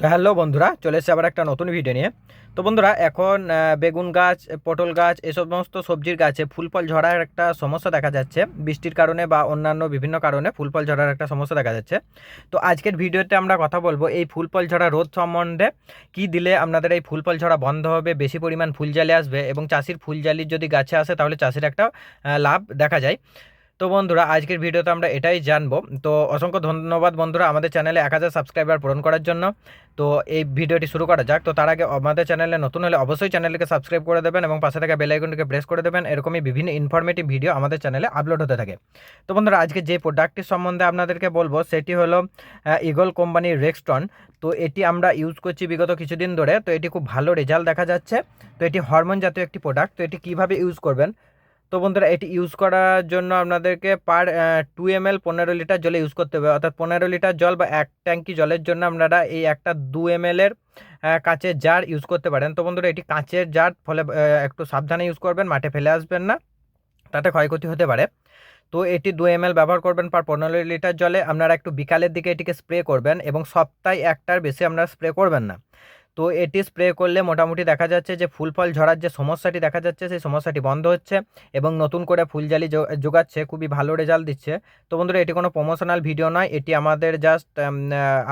তো হ্যালো বন্ধুরা, চলে এসেছে আবার একটা নতুন ভিডিও নিয়ে। তো বন্ধুরা, এখন বেগুন গাছ, পটল গাছ এই সমস্ত সবজির গাছে ফুল ফল ঝরার একটা সমস্যা দেখা যাচ্ছে। বৃষ্টির কারণে বা অন্যান্য বিভিন্ন কারণে ফুল ফল ঝরার একটা সমস্যা দেখা যাচ্ছে। তো আজকের ভিডিওতে আমরা কথা বলব এই ফুল ফল ঝরা রোধ সম্বন্ধে। কি দিলে আপনাদের এই ফুল ফল ঝরা বন্ধ হবে, বেশি পরিমাণ ফুল ফুলজালি আসবে এবং চাষির ফুলজালি যদি গাছে আসে তাহলে চাষির একটা লাভ দেখা যায়। তো বন্ধুরা, আজকের ভিডিওতে আমরা এটাই জানব। তো অসংখ্য ধন্যবাদ বন্ধুরা আমাদের চ্যানেলে এক হাজার সাবস্ক্রাইবার পূরণ করার জন্য। তো এই ভিডিওটি শুরু করা যাক। তো তার আগে আমাদের চ্যানেলে নতুন হলে অবশ্যই চ্যানেলকে সাবস্ক্রাইব করে দেবেন এবং পাশে থাকা বেল আইকনটিকে প্রেস করে দেবেন। এরকমই বিভিন্ন ইনফরমেটিভ ভিডিও আমাদের চ্যানেলে আপলোড হতে থাকে। তো বন্ধুরা, আজকে যে প্রোডাক্টটির সম্বন্ধে আপনাদেরকে বলব, সেটি হলো ইগল কোম্পানির রেক্সটন তো এটি আমরা ইউজ করছি বিগত কিছুদিন ধরে। তো এটি খুব ভালো রেজাল্ট দেখা যাচ্ছে। তো এটি হরমোন জাতীয় একটি প্রোডাক্ট তো এটি কীভাবে ইউজ করবেন? তো বন্ধুরা, এটি ইউজ করার জন্য আপনাদেরকে পার টু এম এল পনেরো লিটার জলে ইউজ করতে হবে। অর্থাৎ পনেরো লিটার জল বা এক ট্যাঙ্কি জলের জন্য আপনারা এই একটা দু এম এর কাঁচের জার ইউজ করতে পারেন। তো বন্ধুরা, এটি কাঁচের জার ফলে একটু সাবধানে ইউজ করবেন, মাঠে ফেলে আসবেন না, তাতে ক্ষয়ক্ষতি হতে পারে। তো এটি দু এম ব্যবহার করবেন পার পনেরো লিটার জলে। আপনারা একটু বিকালের দিকে এটিকে স্প্রে করবেন এবং সপ্তাহে একটার বেশি আপনারা স্প্রে করবেন না। তো এটি স্প্রে করলে মোটামুটি দেখা যাচ্ছে যে ফুল ফল ঝরার যে সমস্যাটি দেখা যাচ্ছে, সেই সমস্যাটি বন্ধ হচ্ছে এবং নতুন করে ফুলজালি যোগাচ্ছে খুবই ভালো রেজাল্ট দিচ্ছে। তো বন্ধুরা, এটি কোনো প্রমোশনাল ভিডিও নয়, এটি আমাদের জাস্ট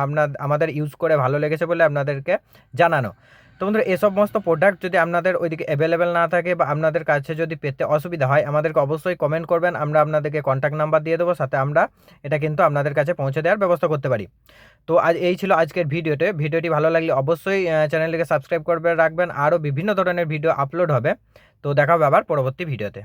আপনার আমাদের ইউজ করে ভালো লেগেছে বলে আপনাদেরকে জানানো। তো বন্ধুরা এই সমস্ত প্রোডাক্ট যদি আপনাদের ওইদিকে অ্যাভেলেবেল না থাকে বা আপনাদের কাছে যদি পেতে অসুবিধা হয়, আমাদেরকে অবশ্যই কমেন্ট করবেন। আমরা আপনাদেরকে কন্ট্যাক্ট নাম্বার দিয়ে দেবো, সাথে আমরা এটা কিন্তু আপনাদের কাছে পৌঁছে দেওয়ার ব্যবস্থা করতে পারি। তো আজ এই ছিল আজকের ভিডিওতে। ভিডিওটি ভালো লাগলে অবশ্যই চ্যানেলটিকে সাবস্ক্রাইব করবে রাখবেন। আরও বিভিন্ন ধরনের ভিডিও আপলোড হবে। তো দেখা হবে আবার পরবর্তী ভিডিওতে